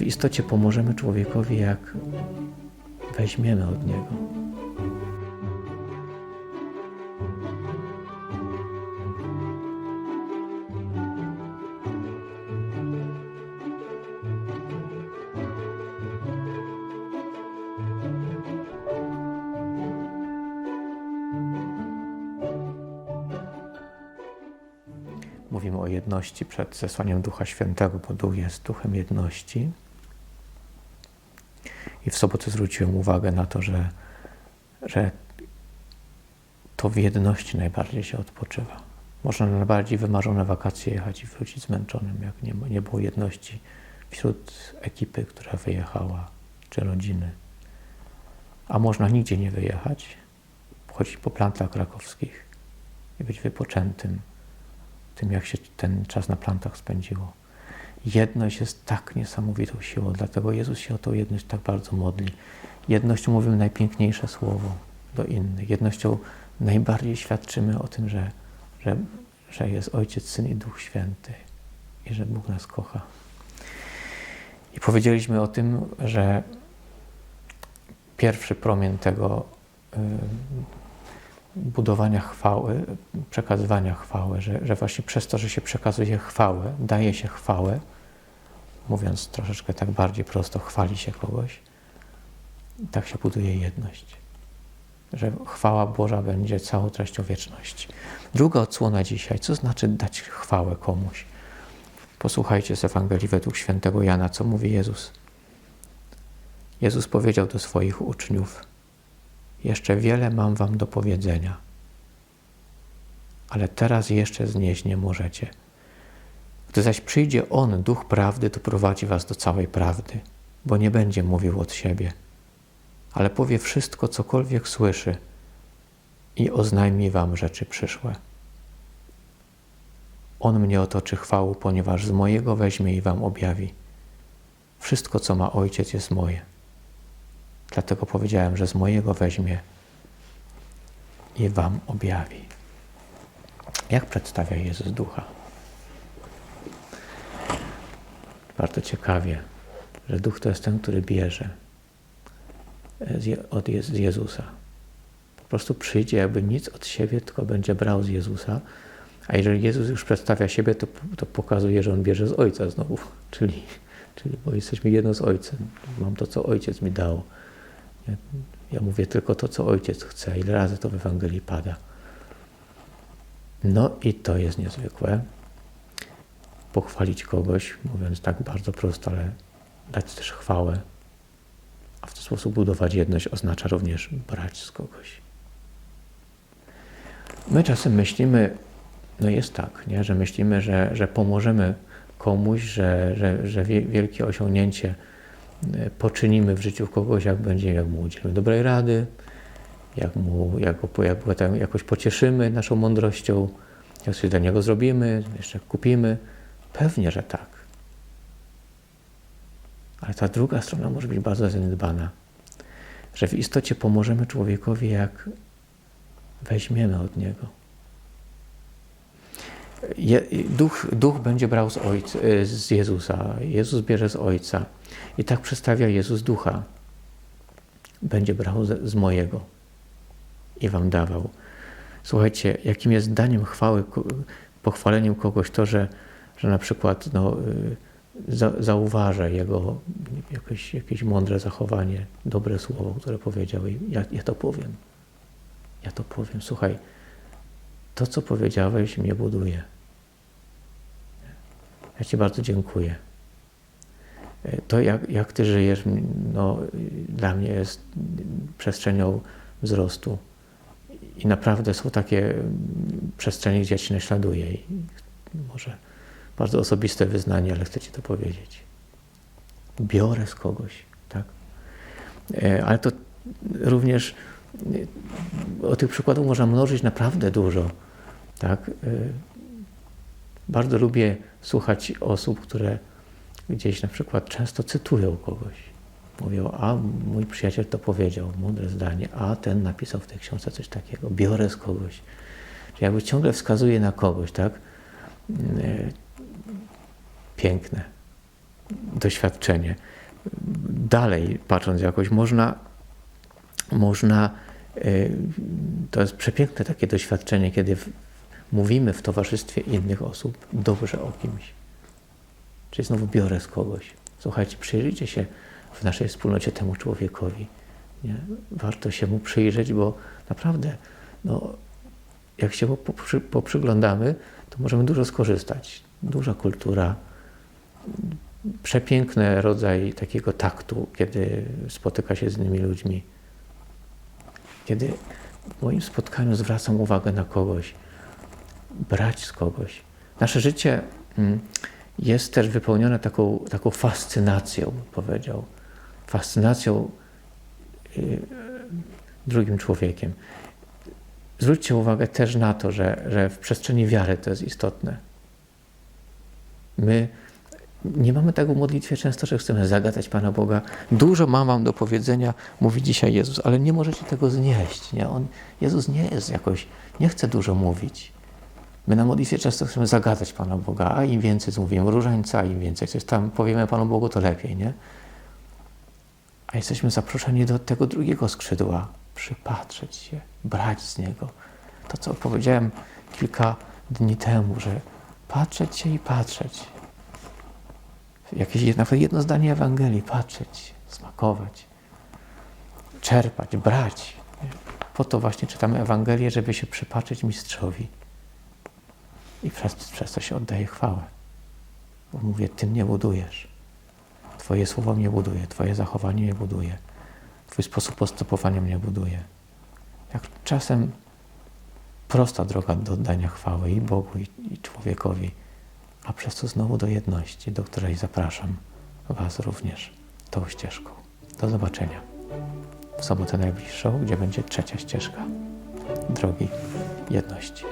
w istocie pomożemy człowiekowi, jak weźmiemy od niego. Mówimy o jedności przed zesłaniem Ducha Świętego, bo Duch jest duchem jedności. I w sobotę zwróciłem uwagę na to, że, że to w jedności najbardziej się odpoczywa. Można na najbardziej wymarzone wakacje jechać i wrócić zmęczonym, jak nie, nie było jedności wśród ekipy, która wyjechała, czy rodziny. A można nigdzie nie wyjechać, chodzić po plantach krakowskich i być wypoczętym tym, jak się ten czas na plantach spędziło. Jedność jest tak niesamowitą siłą, dlatego Jezus się o tą jedność tak bardzo modli. Jednością mówimy najpiękniejsze słowo do innych. Jednością najbardziej świadczymy o tym, że, że, że jest Ojciec, Syn i Duch Święty i że Bóg nas kocha. I powiedzieliśmy o tym, że pierwszy promień tego budowania chwały, przekazywania chwały, że, że właśnie przez to, że się przekazuje chwałę, daje się chwałę, mówiąc troszeczkę tak bardziej prosto, chwali się kogoś, tak się buduje jedność. Że chwała Boża będzie całą treścią wieczności. Druga odsłona dzisiaj, co znaczy dać chwałę komuś? Posłuchajcie z Ewangelii według świętego Jana, co mówi Jezus. Jezus powiedział do swoich uczniów: Jeszcze wiele mam wam do powiedzenia, ale teraz jeszcze znieść nie możecie. Gdy zaś przyjdzie On, Duch Prawdy, to prowadzi was do całej prawdy, bo nie będzie mówił od siebie, ale powie wszystko, cokolwiek słyszy i oznajmi wam rzeczy przyszłe. On mnie otoczy chwałą, ponieważ z mojego weźmie i wam objawi. Wszystko, co ma Ojciec, jest moje. Dlatego powiedziałem, że z mojego weźmie i wam objawi. Jak przedstawia Jezus Ducha? Bardzo ciekawie, że Duch to jest ten, który bierze od z Jezusa. Po prostu przyjdzie jakby nic od siebie, tylko będzie brał z Jezusa. A jeżeli Jezus już przedstawia siebie, to, to pokazuje, że On bierze z Ojca znowu. Czyli, czyli bo jesteśmy jedno z Ojcem. Mam to, co Ojciec mi dał. Ja, mówię tylko to, co Ojciec chce. Ile razy to w Ewangelii pada. No i to jest niezwykłe. Pochwalić kogoś, mówiąc tak bardzo prosto, ale dać też chwałę. A w ten sposób budować jedność oznacza również brać z kogoś. My czasem myślimy, no jest tak, nie? że myślimy, że, że pomożemy komuś, że, że, że wielkie osiągnięcie poczynimy w życiu kogoś, jak będziemy, jak mu udzielimy dobrej rady, jak, mu, jak go jak go tam jakoś pocieszymy naszą mądrością, jak coś dla niego zrobimy, jeszcze kupimy. Pewnie, że tak. Ale ta druga strona może być bardzo zaniedbana, że w istocie pomożemy człowiekowi, jak weźmiemy od niego. Je, duch, duch będzie brał z, ojca, z Jezusa, Jezus bierze z Ojca. I tak przedstawia Jezus ducha. Będzie brał z, z mojego i wam dawał. Słuchajcie, jakim jest daniem chwały, pochwaleniem kogoś to, że, że na przykład no, za, zauważa jego jakieś, jakieś mądre zachowanie, dobre słowo, które powiedział i ja, ja to powiem. Ja to powiem. Słuchaj, to, co powiedziałeś, mnie buduje. Ja Ci bardzo dziękuję. To, jak, jak Ty żyjesz, no, dla mnie jest przestrzenią wzrostu. I naprawdę są takie przestrzenie, gdzie ja Cię naśladuję. I może bardzo osobiste wyznanie, ale chcę Ci to powiedzieć. Biorę z kogoś, tak? Ale to również o tych przykładów można mnożyć naprawdę dużo. Tak? Bardzo lubię słuchać osób, które gdzieś na przykład często cytują kogoś. Mówią, a mój przyjaciel to powiedział, mądre zdanie, a ten napisał w tej książce coś takiego, biorę z kogoś. Czyli jakby ciągle wskazuje na kogoś, tak? Piękne. doświadczenie. Dalej, patrząc jakoś, można, można y, to jest przepiękne takie doświadczenie, kiedy mówimy w towarzystwie innych osób dobrze o kimś. Czyli znowu biorę z kogoś. Słuchajcie, przyjrzyjcie się w naszej wspólnocie temu człowiekowi. Nie? Warto się mu przyjrzeć, bo naprawdę, no, jak się mu poprzy, poprzyglądamy, to możemy dużo skorzystać. Duża kultura, przepiękny rodzaj takiego taktu, kiedy spotyka się z innymi ludźmi. Kiedy w moim spotkaniu zwracam uwagę na kogoś, brać z kogoś. Nasze życie mm, jest też wypełnione taką, taką fascynacją, powiedział. Fascynacją y, drugim człowiekiem. Zwróćcie uwagę też na to, że, że w przestrzeni wiary to jest istotne. My nie mamy tego w modlitwie często, że chcemy zagadać Pana Boga. Dużo mam wam do powiedzenia, mówi dzisiaj Jezus, ale nie możecie tego znieść. Nie? On, Jezus nie jest jakoś, nie chce dużo mówić. My na modlitwie często chcemy zagadać Pana Boga, a im więcej mówimy różańca, im więcej coś tam powiemy Panu Bogu, to lepiej, nie? A jesteśmy zaproszeni do tego drugiego skrzydła, przypatrzeć się, brać z Niego. To, co powiedziałem kilka dni temu, że patrzeć się i patrzeć. Jakieś nawet jedno zdanie Ewangelii, patrzeć, smakować, czerpać, brać. Po to właśnie czytamy Ewangelię, żeby się przypatrzeć mistrzowi. I przez, przez to się oddaje chwałę. Bo mówię, Ty mnie budujesz. Twoje słowo mnie buduje, Twoje zachowanie mnie buduje. Twój sposób postępowania mnie buduje. Jak czasem prosta droga do oddania chwały i Bogu, i, i człowiekowi, a przez to znowu do jedności, do której zapraszam Was również tą ścieżką. Do zobaczenia w sobotę najbliższą, gdzie będzie trzecia ścieżka drogi jedności.